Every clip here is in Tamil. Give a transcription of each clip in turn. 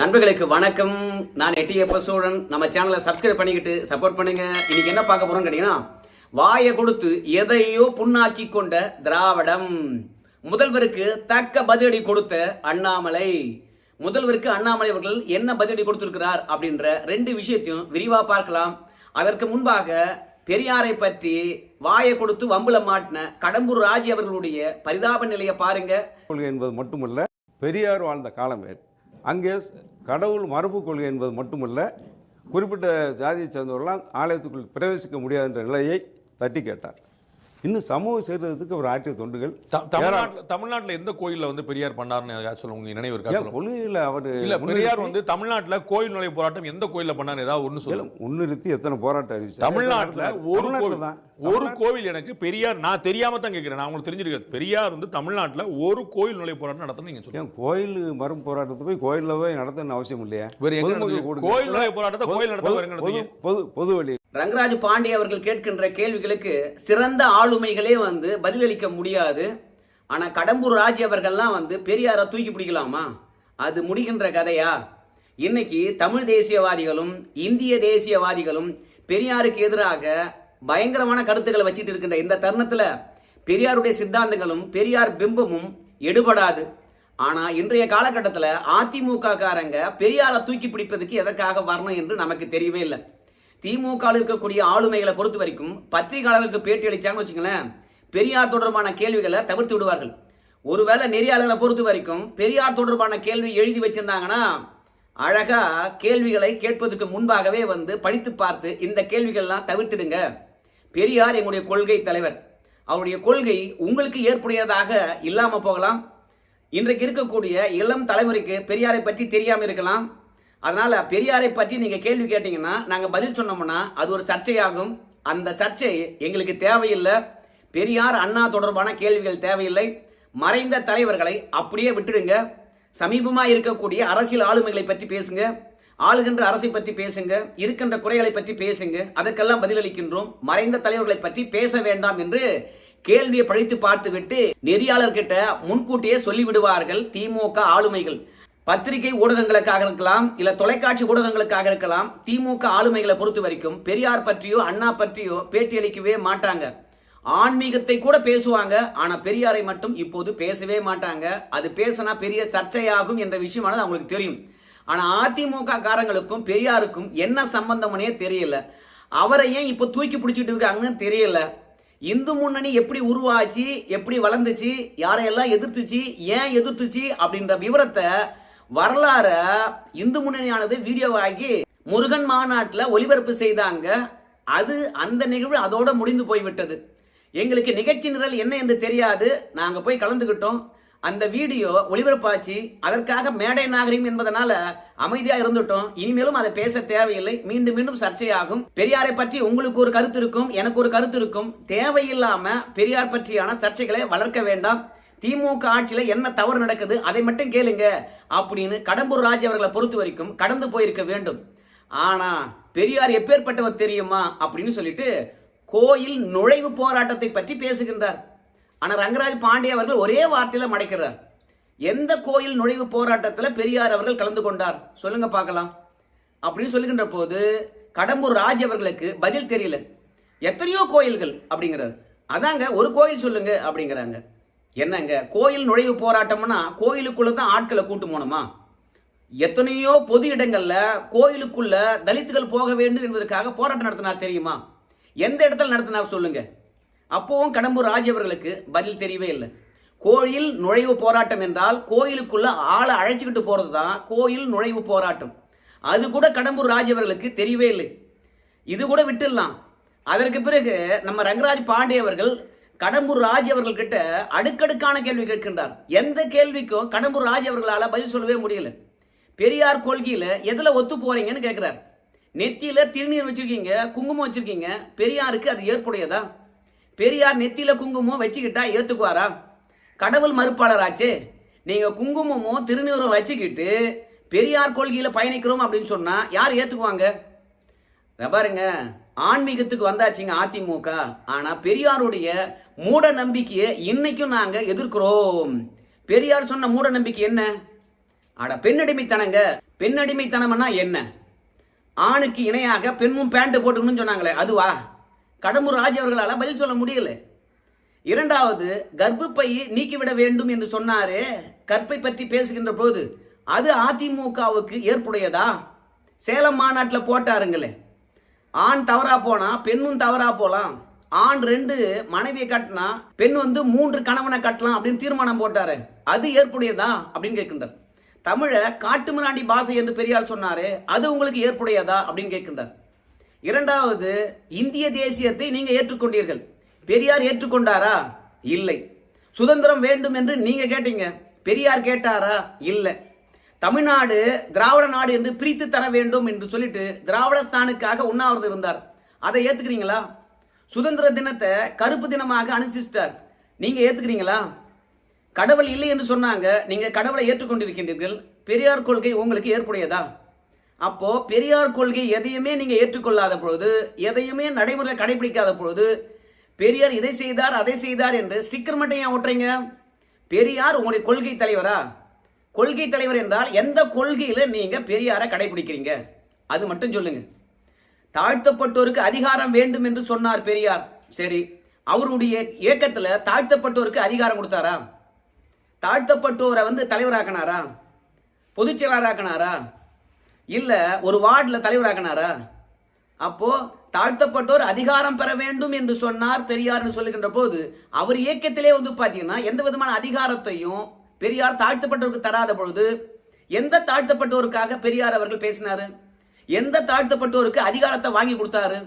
நண்பர்களுக்கு வணக்கம். நான் எட்டி எப்பசோடன் நம்ம சேனலை சப்ஸ்கிரைப் பண்ணிக்கிட்டு சப்போர்ட் பண்ணுங்க. இன்னைக்கு என்ன பார்க்க போறோம்னு கேட்டீங்கன்னா வாயை கொடுத்து எதையோ புண்ணாக்கி கொண்ட திராவிடம். முதல்வருக்கு தக்க பதிலடி கொடுத்த அண்ணாமலை. முதல்வருக்கு அண்ணாமலை அவர்கள் என்ன பதிலடி கொடுத்திருக்கிறார் அப்படின்ற ரெண்டு விஷயத்தையும் விரிவா பார்க்கலாம். அதற்கு முன்பாக பெரியாரை பற்றி வாயை கொடுத்து வம்புல மாட்டின கடம்பூர் ராஜி அவர்களுடைய பரிதாப நிலையை பாருங்க. என்பது மட்டுமல்ல பெரியார் வாழ்ந்த காலம் வேறு அங்கே கடவுள் மரபு கொள்கை என்பது மட்டுமல்ல குறிப்பிட்ட ஜாதியை சேர்ந்தவர்களாம் ஆலயத்துக்குள் பிரவேசிக்க முடியாது என்ற நிலையை தட்டி கேட்டார். இன்னும் சமூக சீர்திருத்தத்துக்கு அவர் ஆற்றிய தொண்டுகள். தமிழ்நாட்டுல தமிழ்நாட்டுல எந்த கோயில்ல வந்து பெரியார் பண்ணாருன்னு யாராச்சும் சொல்லுங்க உங்களுக்கு நினைவு இருக்கா. கொள்கையில் அவர் இல்ல பெரியார் வந்து தமிழ்நாட்டுல கோயில் நுழைவு போராட்டம் எந்த கோயில்ல பண்ணாரு? ஏதாவது ஒண்ணு சொல்லுங்க. முன்னிறுத்தி எத்தனை போராட்டம் அறிவிச்சார் தமிழ்நாட்டுல ஒரு கோவில் தான். ஒரு கோவில் எனக்கு பெரியார் நான் தெரியாம தான் கேட்கிறேன் நான் உங்களுக்கு தெரிஞ்சிருக்கேன். பெரியார் வந்து தமிழ்நாட்டுல ஒரு கோயில் நுழைவு போராட்டம் நடத்தணும் நீங்க சொல்லுங்க. ஏன் கோயில் மரம் போராட்டத்தை போய் கோயிலில் போய் நடத்தணும்னு அவசியம் இல்லையா. கோயில் நுழைவு போராட்டத்தை கோயில் நடத்த பொது-? பொது பொது வழி ரங்கராஜ் பாண்டே அவர்கள் கேட்கின்ற கேள்விகளுக்கு சிறந்த ஆளுமைகளே வந்து பதிலளிக்க முடியாது. ஆனால் கடம்பூர் ராஜ் அவர்கள்லாம் வந்து பெரியாரை தூக்கி பிடிக்கலாமா? அது முடிகின்ற கதையா? இன்னைக்கு தமிழ் தேசியவாதிகளும் இந்திய தேசியவாதிகளும் பெரியாருக்கு எதிராக பயங்கரமான கருத்துக்களை வச்சுட்டு இருக்கின்ற இந்த தருணத்தில் பெரியாருடைய சித்தாந்தங்களும் பெரியார் பிம்பமும் எடுபடாது. ஆனால் இன்றைய காலகட்டத்தில் அதிமுக காரங்க பெரியாரை தூக்கி பிடிப்பதுக்கு எதற்காக வரணும் என்று நமக்கு தெரியவே இல்லை. திமுகவில் இருக்கக்கூடிய ஆளுமைகளை பொறுத்த வரைக்கும் பத்திரிகையாளர்களுக்கு பேட்டி அளிச்சாங்கன்னு வச்சுங்களேன் பெரியார் தொடர்பான கேள்விகளை தவிர்த்து விடுவார்கள். ஒருவேளை நெறியாளர்களை பொறுத்த வரைக்கும் பெரியார் தொடர்பான கேள்வி எழுதி வச்சிருந்தாங்கன்னா அழகா கேள்விகளை கேட்பதற்கு முன்பாகவே வந்து படித்து பார்த்து இந்த கேள்விகள்லாம் தவிர்த்துடுங்க. பெரியார் எங்களுடைய கொள்கை தலைவர். அவருடைய கொள்கை உங்களுக்கு ஏற்புடையதாக இல்லாமல் போகலாம். இன்றைக்கு இருக்கக்கூடிய இளம் தலைமுறைக்கு பெரியாரை பற்றி தெரியாமல் இருக்கலாம். அதனால் பெரியாரை பற்றி நீங்கள் கேள்வி கேட்டிங்கன்னா நாங்கள் பதில் சொன்னோம்னா அது ஒரு சர்ச்சையாகும். அந்த சர்ச்சை எங்களுக்கு தேவையில்லை. பெரியார் அண்ணா தொடர்பான கேள்விகள் தேவையில்லை. மறைந்த தலைவர்களை அப்படியே விட்டுடுங்க. சமீபமாக இருக்கக்கூடிய அரசியல் ஆளுமைகளை பற்றி பேசுங்க. ஆளுகின்ற அரசை பற்றி பேசுங்க. இருக்கின்ற குறைகளை பற்றி பேசுங்க. அதற்கெல்லாம் பதிலளிக்கின்றோம். மறைந்த தலைவர்களை பற்றி பேச வேண்டாம் என்று கேள்வியை பழித்து பார்த்துவிட்டு நெறியாளர்கிட்ட முன்கூட்டியே சொல்லிவிடுவார்கள் திமுக ஆளுமைகள். பத்திரிகை ஊடகங்களுக்காக இருக்கலாம் இல்ல தொலைக்காட்சி ஊடகங்களுக்காக இருக்கலாம் திமுக ஆளுமைகளை பொறுத்த வரைக்கும் பெரியார் பற்றியோ அண்ணா பற்றியோ பேட்டியளிக்கவே மாட்டாங்க. ஆன்மீகத்தை கூட பேசுவாங்க ஆனா பெரியாரை மட்டும் இப்போது பேசவே மாட்டாங்க. அது பேசினா பெரிய சர்ச்சையாகும் என்ற விஷயமானது அவங்களுக்கு தெரியும். ஆனா அதிமுக காரங்களுக்கும் பெரியாருக்கும் என்ன சம்பந்தம்னே தெரியல. அவரை ஏன் இப்போ தூக்கி பிடிச்சிட்டு இருக்காங்கன்னு தெரியல. இந்து முன்னணி எப்படி உருவாச்சு எப்படி வளர்ந்துச்சு யாரையெல்லாம் எதிர்த்துச்சு ஏன் எதிர்த்துச்சு அப்படின்ற விவரத்தை வரலாற இந்து முன்னணியானது வீடியோவாகி முருகன் மாநாட்டில் ஒளிபரப்பு செய்தாங்க. அது அந்த நிகழ்வு அதோட முடிந்து போய்விட்டது. எங்களுக்கு நிகழ்ச்சி நிரல் என்ன என்று தெரியாது. நாங்கள் போய் கலந்துக்கிட்டோம் அந்த வீடியோ ஒளிபரப்பாச்சு. அதற்காக மேடை நாகரிகம் என்பதனால அமைதியாக இருந்துட்டோம். இனிமேலும் அதை பேச தேவையில்லை. மீண்டும் மீண்டும் சர்ச்சையாகும். பெரியாரை பற்றி உங்களுக்கு ஒரு கருத்து இருக்கும் எனக்கு ஒரு கருத்து இருக்கும். தேவையில்லாம பெரியார் பற்றியான சர்ச்சைகளை வளர்க்க வேண்டாம். திமுக ஆட்சியில் என்ன தவறு நடக்குது அதை மட்டும் கேளுங்க அப்படின்னு கடம்பூர் ராஜ் அவர்களை பொறுத்த வரைக்கும் கடந்து போயிருக்க வேண்டும். ஆனால் பெரியார் எப்பேற்பட்டவர் தெரியுமா அப்படின்னு சொல்லிட்டு கோயில் நுழைவு போராட்டத்தை பற்றி பேசுகின்றார். ஆனால் ரங்கராஜ் பாண்டே அவர்கள் ஒரே வார்த்தையில் மடைக்கிறார். எந்த கோயில் நுழைவு போராட்டத்தில் பெரியார் அவர்கள் கலந்து கொண்டார்? சொல்லுங்க பார்க்கலாம். அப்படின்னு சொல்லுகின்ற போது கடம்பூர் ராஜ் அவர்களுக்கு பதில் தெரியல. எத்தனையோ கோயில்கள் அப்படிங்கிறார். அதாங்க ஒரு கோயில் சொல்லுங்க அப்படிங்கிறாங்க. என்னங்க கோயில் நுழைவு போராட்டம்னா கோயிலுக்குள்ள தான் ஆட்களை கூட்டு போகணுமா? எத்தனையோ பொது இடங்கள்ல கோயிலுக்குள்ள தலித்துகள் போக வேண்டும் என்பதற்காக போராட்டம் நடத்தினார் தெரியுமா? எந்த இடத்துல நடத்தினார் சொல்லுங்க. அப்பவும் கடம்பூர் ராஜ் அவர்களுக்கு பதில் தெரியவே இல்லை. கோயில் நுழைவு போராட்டம் என்றால் கோயிலுக்குள்ள ஆளை அழைச்சிக்கிட்டு போறது தான் கோயில் நுழைவு போராட்டம். அது கூட கடம்பூர் ராஜவர்களுக்கு தெரியவே இல்லை. இது கூட விட்டுடலாம். அதற்கு பிறகு நம்ம ரங்கராஜ் பாண்டே அவர்கள் கடம்பூர் ராஜ் அவர்கள் கிட்ட அடுக்கடுக்கான கேள்வி கேட்கின்றார். எந்த கேள்விக்கும் கடம்பூர் ராஜ் அவர்களால் பதில் சொல்லவே முடியல. பெரியார் கொள்கையில் எதில் ஒத்து போறீங்கன்னு கேட்குறார் நெத்தியில் திருநீர் வச்சுருக்கீங்க குங்குமம் வச்சுருக்கீங்க பெரியாருக்கு அது ஏற்புடையதா? பெரியார் நெத்தியில் குங்குமம் வச்சுக்கிட்டா ஏற்றுக்குவாரா கடவுள் மறுப்பாளராச்சே. நீங்கள் குங்குமமும் திருநீரும் வச்சுக்கிட்டு பெரியார் கொள்கையில் பயணிக்கிறோம் அப்படின்னு சொன்னால் யார் ஏற்றுக்குவாங்க பாருங்க. ஆன்மீகத்துக்கு வந்தாச்சுங்க அதிமுக. ஆனால் பெரியாருடைய மூட நம்பிக்கையை இன்னைக்கும் நாங்க எதிர்க்கிறோம். பெரியார் சொன்ன மூட நம்பிக்கை என்ன? ஆட பெண்ணடிமைத்தனங்க. பெண்ணடிமைத்தனம்னா என்ன? ஆணுக்கு இணையாக பெண்ணும் பேண்ட் போட்டுக்கணும்னு சொன்னாங்களே அதுவா? கடம்பூர் ராஜ் அவர்களால் பதில் சொல்ல முடியல. இரண்டாவது கர்ப்பப்பையை நீக்கிவிட வேண்டும் என்று சொன்னாரே கற்பை பற்றி பேசுகின்ற போது அது அதிமுகவுக்கு ஏற்புடையதா? சேலம் மாநாட்டில் போட்டாருங்களே. ஆண் தவறா போனா பெண்ணும் தவறா போலாம். ஆண் ரெண்டு மனைவியை கட்டினா பெண் வந்து மூன்று கணவனை கட்டலாம் அப்படின்னு தீர்மானம் போட்டாரு. அது ஏற்புடையதா அப்படின்னு கேட்கின்றார். தமிழை காட்டுமிராண்டி பாசை என்று பெரியார் சொன்னாரு. அது உங்களுக்கு ஏற்புடையதா அப்படின்னு கேட்கின்றார். இரண்டாவது இந்திய தேசியத்தை நீங்க ஏற்றுக்கொண்டீர்கள். பெரியார் ஏற்றுக்கொண்டாரா? இல்லை. சுதந்திரம் வேண்டும் என்று நீங்க கேட்டீங்க. பெரியார் கேட்டாரா? இல்லை. தமிழ்நாடு திராவிட நாடு என்று பிரித்து தர வேண்டும் என்று சொல்லிட்டு திராவிடஸ்தானுக்காக உண்ணாவிரதம் இருந்தார். அதை ஏத்துக்கிறீங்களா? சுதந்திர தினத்தை கருப்பு தினமாக அனுசரிச்சிட்டார். நீங்க ஏத்துக்கிறீங்களா? கடவுள் இல்லை என்று சொன்னாங்க. நீங்க கடவுளை ஏற்றுக்கொண்டிருக்கின்றீர்கள். பெரியார் கொள்கை உங்களுக்கு ஏற்புடையதா? அப்போ பெரியார் கொள்கை எதையுமே நீங்க ஏற்றுக்கொள்ளாத பொழுது எதையுமே நடைமுறை கடைபிடிக்காத பொழுது பெரியார் இதை செய்தார் அதை செய்தார் என்று ஸ்டிக்கர் மட்டும் ஏன் ஓட்டுறீங்க? பெரியார் உங்களுடைய கொள்கை தலைவரா? கொள்கை தலைவர் என்றால் எந்த கொள்கையில நீங்க பெரியாரை கடைபிடிக்கிறீங்க? அது மட்டும் சொல்லுங்க. தாழ்த்தப்பட்டோருக்கு அதிகாரம் வேண்டும் என்று சொன்னார் பெரியார். சரி அவருடைய இயக்கத்தில் தாழ்த்தப்பட்டோருக்கு அதிகாரம் கொடுத்தாரா? தாழ்த்தப்பட்டோரை வந்து தலைவராக்கினாரா? பொதுச் செயலாளராக்கினாரா? இல்லை ஒரு வார்டில் தலைவராக்கினாரா? அப்போ தாழ்த்தப்பட்டோர் அதிகாரம் பெற வேண்டும் என்று சொன்னார் பெரியார்னு சொல்லுகின்ற போது அவர் இயக்கத்திலே வந்து பார்த்தீங்கன்னா எந்த விதமான அதிகாரத்தையும் பெரியார் தாழ்த்தப்பட்டோருக்கு தராத பொழுது எந்த தாழ்த்தப்பட்டோருக்காக பெரியார் அவர்கள் பேசினாரு? எந்த தாழ்த்தப்பட்டோருக்கு அதிகாரத்தை வாங்கி கொடுத்தாரு?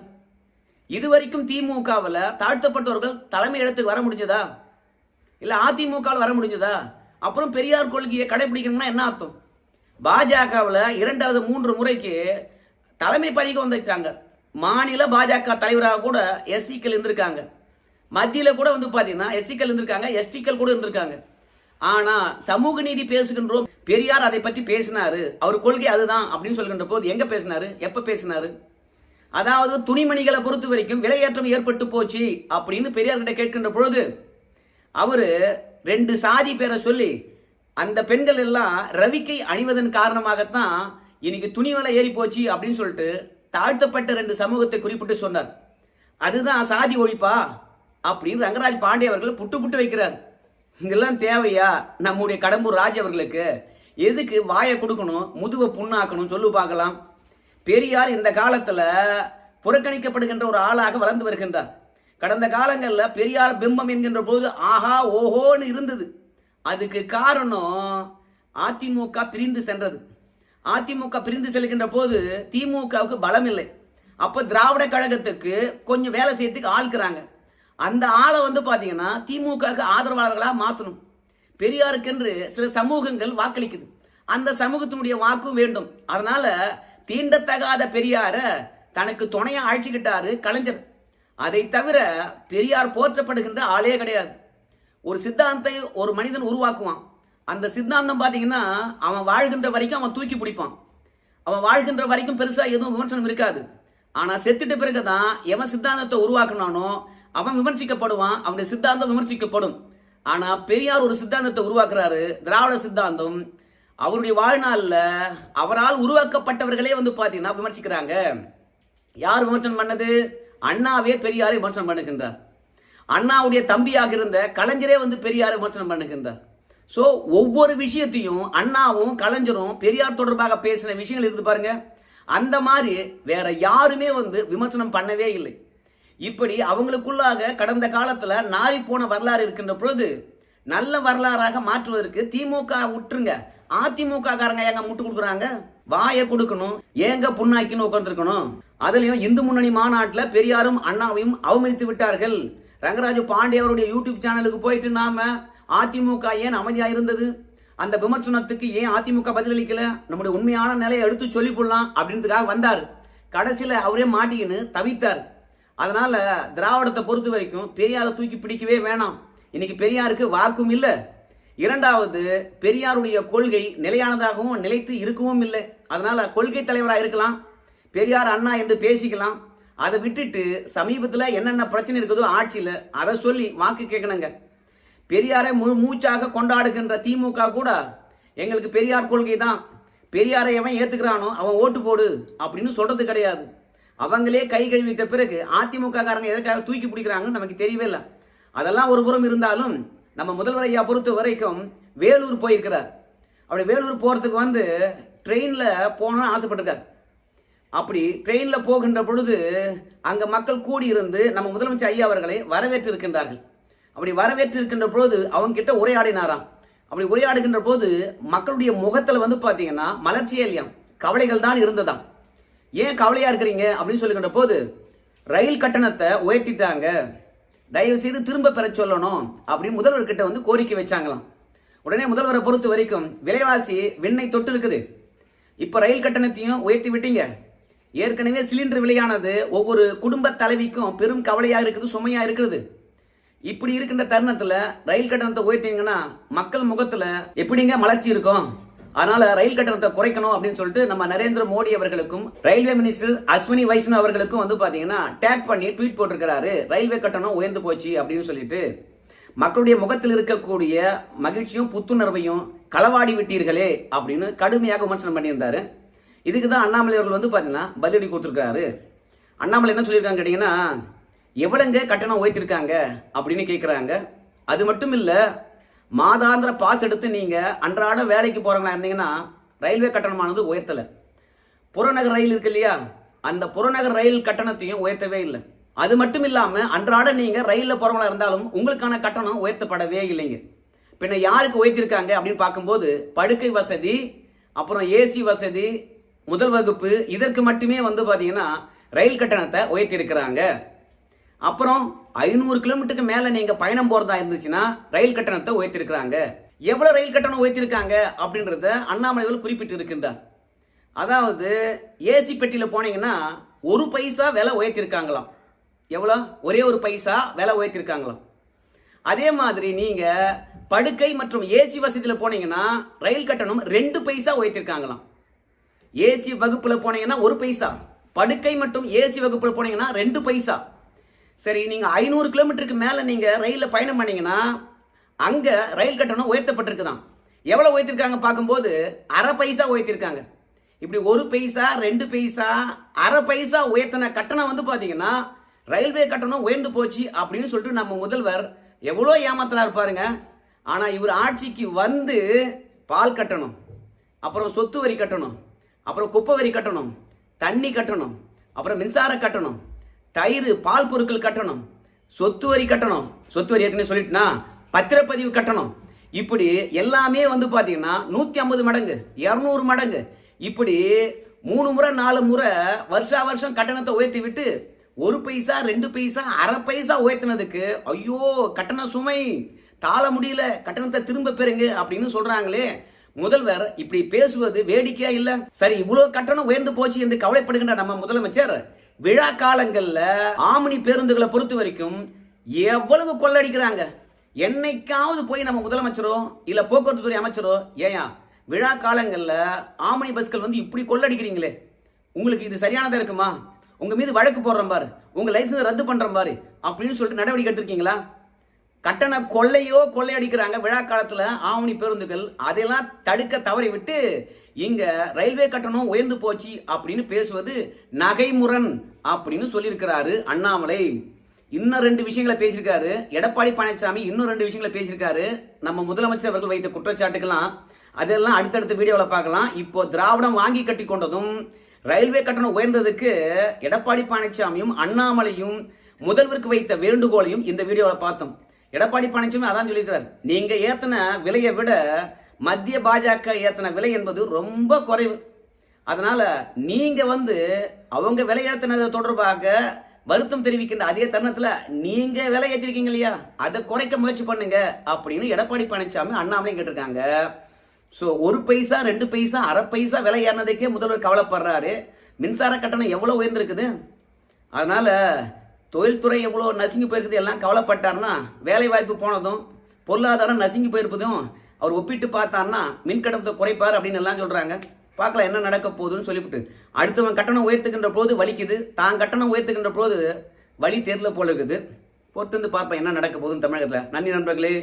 இதுவரைக்கும் திமுகவில் தாழ்த்தப்பட்டவர்கள் தலைமை இடத்துக்கு வர முடிஞ்சதா? இல்லை அதிமுகவில் வர முடிஞ்சதா? அப்புறம் பெரியார் கொள்கையை கடைபிடிக்கணும்னா என்ன அர்த்தம்? பாஜகவில் இரண்டாவது மூன்று முறைக்கு தலைமை பதவிக்கு வந்துட்டாங்க. மாநில பாஜக தலைவராக கூட எஸ்சிக்கள் இருந்திருக்காங்க. மத்தியில் கூட வந்து பார்த்தீங்கன்னா எஸ்சிக்கள் இருந்திருக்காங்க எஸ்டிக்கள் கூட இருந்திருக்காங்க. ஆனால் சமூக நீதி பேசுகின்றோம். பெரியார் அதை பற்றி பேசினாரு. அவர் கொள்கை அதுதான் அப்படின்னு சொல்கின்ற போது எங்கே பேசினாரு? எப்போ பேசினாரு? அதாவது துணிமணிகளை பொறுத்த வரைக்கும் விலையேற்றம் ஏற்பட்டு போச்சு அப்படின்னு பெரியார்கிட்ட கேட்கின்ற பொழுது அவரு ரெண்டு சாதி பேரை சொல்லி அந்த பெண்கள் எல்லாம் ரவிக்கை அணிவதன் காரணமாகத்தான் இன்னைக்கு துணி விலை ஏறி போச்சு அப்படின்னு சொல்லிட்டு தாழ்த்தப்பட்ட ரெண்டு சமூகத்தை குறிப்பிட்டு சொன்னார். அதுதான் சாதி ஒழிப்பா அப்படின்னு ரங்கராஜ் பாண்டே அவர்கள் புட்டு புட்டு வைக்கிறார். இதெல்லாம் தேவையா? நம்முடைய கடம்பூர் ராஜ் அவர்களுக்கு எதுக்கு வாயை கொடுக்கணும் முதுவை புண்ணாக்கணும் சொல்லு பார்க்கலாம். பெரியார் இந்த காலத்தில் புறக்கணிக்கப்படுகின்ற ஒரு ஆளாக வளர்ந்து வருகின்றார். கடந்த காலங்களில் பெரியார் பிம்பம் என்கின்ற போது ஆஹா ஓஹோன்னு இருந்தது. அதுக்கு காரணம் அதிமுக பிரிந்து சென்றது. அதிமுக பிரிந்து செல்கின்ற போது திமுகவுக்கு பலம் இல்லை அப்போ திராவிட கழகத்துக்கு கொஞ்சம் வேலை செய்யறதுக்கு ஆள்கிறாங்க. அந்த ஆளை வந்து பார்த்தீங்கன்னா திமுகவுக்கு ஆதரவாளர்களாக மாற்றணும் பெரியாருக்கென்று சில சமூகங்கள் வாக்களிக்குது. அந்த சமூகத்தினுடைய வாக்கும் வேண்டும். அதனால தீண்டத்தகாத பெரியார தனக்கு துணையாக அழைச்சிக்கிட்டாரு கலைஞர். அதை தவிர பெரியார் போற்றப்படுகின்ற ஆளே கிடையாது. ஒரு சித்தாந்தத்தை ஒரு மனிதன் உருவாக்குவான். அந்த சித்தாந்தம் பார்த்தீங்கன்னா அவன் வாழ்கின்ற வரைக்கும் அவன் தூக்கி பிடிப்பான். அவன் வாழ்கின்ற வரைக்கும் பெருசாக எதுவும் விமர்சனம் இருக்காது. ஆனால் செத்துட்டு பிறகு தான் எவன் சித்தாந்தத்தை உருவாக்கினானோ அவன் விமர்சிக்கப்படுவான் அவனுடைய சித்தாந்தம் விமர்சிக்கப்படும். ஆனால் பெரியார் ஒரு சித்தாந்தத்தை உருவாக்குறாரு. திராவிட சித்தாந்தம் அவருடைய வாழ்நாளில் அவரால் உருவாக்கப்பட்டவர்களே வந்து பார்த்தீங்கன்னா விமர்சிக்கிறாங்க. யார் விமர்சனம் பண்ணது? அண்ணாவே பெரியாரை விமர்சனம் பண்ணுகின்றார். அண்ணாவுடைய தம்பியாக இருந்த கலைஞரே வந்து பெரியாரை விமர்சனம் பண்ணுகின்றார். ஸோ ஒவ்வொரு விஷயத்தையும் அண்ணாவும் கலைஞரும் பெரியார் தொடர்பாக பேசின விஷயங்கள் இருந்து பாருங்க. அந்த மாதிரி வேற யாருமே வந்து விமர்சனம் பண்ணவே இல்லை. இப்படி அவங்களுக்குள்ளாக கடந்த காலத்தில் நாரி போன வரலாறு இருக்கின்ற பொழுது நல்ல வரலாறாக மாற்றுவதற்கு திமுக விட்டுருங்க அதிமுக காரங்க ஏங்க முட்டு கொடுக்குறாங்க? வாயை கொடுக்கணும். ஏங்க புண்ணாக்கின்னு உட்காந்துருக்கணும் அதுலயும் இந்து முன்னணி மாநாட்டில் பெரியாரும் அண்ணாவையும் அவமதித்து விட்டார்கள். ரங்கராஜு பாண்டே அவருடைய யூடியூப் சேனலுக்கு போயிட்டு நாம அதிமுக ஏன் அமைதியா இருந்தது? அந்த விமர்சனத்துக்கு ஏன் அதிமுக பதிலளிக்கல? நம்முடைய உண்மையான நிலையை எடுத்து சொல்லி போடலாம் அப்படின்றதுக்காக வந்தார். கடைசியில் அவரே மாட்டிக்கின்னு தவித்தார். அதனால் திராவிடத்தை பொறுத்த வரைக்கும் பெரியாரை தூக்கி பிடிக்கவே வேணாம். இன்னைக்கு பெரியாருக்கு வாக்கும் இல்லை. இரண்டாவது பெரியாருடைய கொள்கை நிலையானதாகவும் நிலைத்து இருக்கவும் இல்லை. அதனால் கொள்கை தலைவராக இருக்கலாம் பெரியார் அண்ணா என்று பேசிக்கலாம். அதை விட்டுட்டு சமீபத்தில் என்னென்ன பிரச்சனை இருக்குதோ ஆட்சியில் அதை சொல்லி வாக்கு கேட்கணுங்க. பெரியாரை முழு மூச்சாக கொண்டாடுகின்ற திமுக கூட எங்களுக்கு பெரியார் கொள்கை தான் பெரியாரை எவன் ஏற்றுக்கிறானோ அவன் ஓட்டு போடு அப்படின்னு சொல்கிறது கிடையாது. அவங்களே கை கழுவிட்ட பிறகு அதிமுக காரங்க எதற்காக தூக்கி பிடிக்கிறாங்கன்னு நமக்கு தெரியவே இல்லை. அதெல்லாம் ஒரு புறம் இருந்தாலும் நம்ம முதல்வர் ஐயா பொறுத்த வரைக்கும் வேலூர் போயிருக்கிறார். அப்படி வேலூர் போகிறதுக்கு வந்து ட்ரெயினில் போகணும்னு ஆசைப்பட்டிருக்கார். அப்படி ட்ரெயினில் போகின்ற பொழுது அங்கே மக்கள் கூடி இருந்து நம்ம முதலமைச்சர் ஐயா அவர்களை வரவேற்று இருக்கின்றார்கள் அப்படி வரவேற்று இருக்கின்ற பொழுது அவங்க கிட்ட உரையாடினாராம். அப்படி உரையாடுகின்ற போது மக்களுடைய முகத்தில் வந்து பார்த்தீங்கன்னா மலர்ச்சியே இல்லையாம். கவலைகள் தான் இருந்ததாம். ஏன் கவலையா இருக்கிறீங்க அப்படின்னு சொல்லுகின்ற போது ரயில் கட்டணத்தை உயர்த்திட்டாங்க. தயவு செய்து திரும்ப பெற சொல்லணும் அப்படின்னு முதல்வர்கிட்ட வந்து கோரிக்கை வச்சாங்களாம். உடனே முதல்வரை பொறுத்த வரைக்கும் விலைவாசி விண்ணை தொட்டு இருக்குது. இப்போ ரயில் கட்டணத்தையும் உயர்த்தி விட்டீங்க. ஏற்கனவே சிலிண்டர் விலையானது ஒவ்வொரு குடும்ப தலைவிக்கும் பெரும் கவலையாக இருக்குது சுமையாக இருக்குது. இப்படி இருக்கின்ற தருணத்தில் ரயில் கட்டணத்தை உயர்த்தீங்கன்னா மக்கள் முகத்தில் எப்படிங்க மலர்ச்சி இருக்கும்? அதனால ரயில் கட்டணத்தை குறைக்கணும் அப்படின்னு சொல்லிட்டு நம்ம நரேந்திர மோடி அவர்களுக்கும் ரயில்வே மினிஸ்டர் அஸ்வினி வைஷ்ணவ் அவர்களுக்கும் வந்து பாத்தீங்கன்னா டேக் பண்ணி ட்வீட் போட்டிருக்கிறாரு. ரயில்வே கட்டணம் உயர்ந்து போச்சு அப்படின்னு சொல்லிட்டு. மக்களுடைய முகத்தில் இருக்கக்கூடிய மகிழ்ச்சியும் புத்துணர்வையும் களவாடி விட்டீர்களே அப்படின்னு கடுமையாக விமர்சனம் பண்ணியிருந்தாரு. இதுக்கு தான் அண்ணாமலை அவர்கள் வந்து பார்த்தீங்கன்னா பதிலடி கொடுத்துருக்காரு அண்ணாமலை என்ன சொல்லியிருக்காங்க கேட்டிங்கன்னா எவ்வளோங்க கட்டணம் உயர்த்திருக்காங்க? அப்படின்னு கேட்குறாங்க அது மட்டும் இல்லை மாதாந்திர பாஸ் எடுத்து நீங்கள் அன்றாட வேலைக்கு போகிறவங்களா இருந்தீங்கன்னா ரயில்வே கட்டணமானது உயர்த்தலை. புறநகர் ரயில் இருக்கு இல்லையா? அந்த புறநகர் ரயில் கட்டணத்தையும் உயர்த்தவே இல்லை. அது மட்டும் இல்லாமல் அன்றாட நீங்கள் ரயிலில் போகிறவங்களா இருந்தாலும் உங்களுக்கான கட்டணம் உயர்த்தப்படவே இல்லைங்க. பின்ன யாருக்கு உயர்த்திருக்காங்க அப்படின்னு பார்க்கும்போது படுக்கை வசதி அப்புறம் ஏசி வசதி முதல் வகுப்பு இதற்கு மட்டுமே வந்து பார்த்தீங்கன்னா ரயில் கட்டணத்தை உயர்த்தியிருக்கிறாங்க. அப்புறம் ஐநூறு கிலோமீட்டருக்கு மேலே நீங்கள் பயணம் போகிறதா இருந்துச்சுன்னா ரயில் கட்டணத்தை உயர்த்திருக்கிறாங்க. எவ்வளோ ரயில் கட்டணம் உயர்த்திருக்காங்க அப்படின்றத அண்ணாமலை குறிப்பிட்டு இருக்கின்றார் அதாவது ஏசி பெட்டியில் போனீங்கன்னா ஒரு பைசா விலை உயர்த்திருக்காங்களாம். எவ்வளோ? ஒரே ஒரு பைசா விலை உயர்த்திருக்காங்களாம். அதே மாதிரி நீங்கள் படுக்கை மற்றும் ஏசி வசதியில் போனீங்கன்னா ரயில் கட்டணம் ரெண்டு பைசா உயர்த்திருக்காங்களாம். ஏசி வகுப்பில் போனீங்கன்னா ஒரு பைசா. படுக்கை மற்றும் ஏசி வகுப்பில் போனீங்கன்னா ரெண்டு பைசா. சரி நீங்கள் ஐநூறு கிலோமீட்டருக்கு மேலே நீங்கள் ரயிலில் பயணம் பண்ணீங்கன்னா அங்கே ரயில் கட்டணம் உயர்த்தப்பட்டிருக்குதான். எவ்வளோ உயர்த்திருக்காங்க பார்க்கும்போது அரை பைசா உயர்த்திருக்காங்க. இப்படி ஒரு பைசா ரெண்டு பைசா அரை பைசா உயர்த்தின கட்டணம் வந்து பார்த்தீங்கன்னா ரயில்வே கட்டணம் உயர்ந்து போச்சு அப்படின்னு சொல்லிட்டு நம்ம முதல்வர் எவ்வளோ ஏமாத்தலாக பாருங்க. ஆனால் இவர் ஆட்சிக்கு வந்து பால் கட்டணும் அப்புறம் சொத்து வரி கட்டணும் அப்புறம் குப்பை வரி கட்டணும் தண்ணி கட்டணும் அப்புறம் மின்சார கட்டணும் தயிர் பால் பொருட்கள் கட்டணும். சொத்து வரி கட்டணும். சொத்து வரி ஏற்கனவே சொல்லிட்டுனா பத்திரப்பதிவு கட்டணும். இப்படி எல்லாமே வந்து பார்த்தீங்கன்னா நூற்றி ஐம்பது மடங்கு இரநூறு மடங்கு. இப்படி மூணு முறை நாலு முறை வருஷா வருஷம் கட்டணத்தை உயர்த்தி விட்டு ஒரு பைசா ரெண்டு பைசா அரை பைசா உயர்த்தினதுக்கு ஐயோ கட்டண சுமை தாழ முடியல கட்டணத்தை திரும்ப பெறுங்க அப்படின்னு சொல்றாங்களே. முதல்வர் இப்படி பேசுவது வேடிக்கையா இல்ல? சரி இவ்வளவு கட்டணம் உயர்ந்து போச்சு என்று கவலைப்படுகின்ற நம்ம முதலமைச்சர் விழா காலங்களில் ஆமணி பேருந்துகளை பொறுத்த வரைக்கும் எவ்வளவு கொள்ளடிக்கிறாங்க? என்னைக்காவது போய் நம்ம முதலமைச்சரோ இல்லை போக்குவரத்து துறை அமைச்சரோ ஏயா விழா காலங்களில் ஆமணி பஸ்கள் வந்து இப்படி கொள்ளடிக்கிறீங்களே. உங்களுக்கு இது சரியானதாக இருக்குமா? உங்கள் மீது வழக்கு போடுறோம் பாரு. உங்கள் லைசன்ஸ் ரத்து பண்றோம் பாரு. அப்படின்னு சொல்லிட்டு நடவடிக்கை எடுத்திருக்கீங்களா? கட்டண கொள்ளையோ கொள்ளையடிக்கிறாங்க விழா காலத்தில் ஆவணி பேருந்துகள். அதையெல்லாம் தடுக்க தவறி விட்டு இங்க ரயில்வே கட்டணம் உயர்ந்து போச்சு அப்படின்னு பேசுவது நகைமுரண் அப்படின்னு சொல்லியிருக்கிறாரு அண்ணாமலை. இன்னும் ரெண்டு விஷயங்களை பேசியிருக்காரு. எடப்பாடி பழனிசாமி இன்னும் ரெண்டு விஷயங்களை பேசியிருக்காரு. நம்ம முதலமைச்சர் அவர்கள் வைத்த குற்றச்சாட்டுக்கெல்லாம் அதெல்லாம் அடுத்தடுத்த வீடியோவில் பார்க்கலாம். இப்போ திராவிடம் வாங்கி கட்டி கொண்டதும் ரயில்வே கட்டணம் உயர்ந்ததுக்கு எடப்பாடி பழனிசாமியும் அண்ணாமலையும் முதல்வருக்கு வைத்த வேண்டுகோளையும் இந்த வீடியோவில் பார்த்தோம். எடப்பாடி பழனிசாமி அதான் சொல்லியிருக்கிறார். நீங்கள் ஏற்றின விலையை விட மத்திய பாஜக ஏற்றின விலை என்பது ரொம்ப குறைவு. அதனால் நீங்கள் வந்து அவங்க விலை ஏற்றினது தொடர்பாக வருத்தம் தெரிவிக்கின்ற அதே தருணத்தில் நீங்கள் விலை ஏற்றிருக்கீங்க இல்லையா? அதை குறைக்க முயற்சி பண்ணுங்க அப்படின்னு எடப்பாடி பழனிசாமி அண்ணாமலையும் கேட்டிருக்காங்க. ஸோ ஒரு பைசா ரெண்டு பைசா அரை பைசா விலை ஏறினதுக்கே முதல்வர் கவலைப்படுறாரு. மின்சார கட்டணம் எவ்வளோ உயர்ந்திருக்குது? அதனால் தொழில்துறை எவ்வளோ நசுங்கி போயிருக்குது எல்லாம் கவலைப்பட்டார்னா வேலை வாய்ப்பு போனதும் பொருளாதாரம் நசுங்கி போயிருப்பதும் அவர் ஒப்பிட்டு பார்த்தான்னா மின் கட்டணத்தை குறைப்பார் அப்படின்னு எல்லாம் சொல்கிறாங்க பார்க்கலாம் என்ன நடக்க போகுதுன்னு சொல்லிவிட்டு. அடுத்தவன் கட்டணம் உயர்த்துகின்ற போது வலிக்குது. தான் கட்டணம் உயர்த்துகின்ற போது வழி தெரியல போல இருக்குது. பொறுத்து வந்து பார்ப்பேன் என்ன நடக்க போகுதுன்னு தமிழகத்தில். நன்றி நண்பர்களே.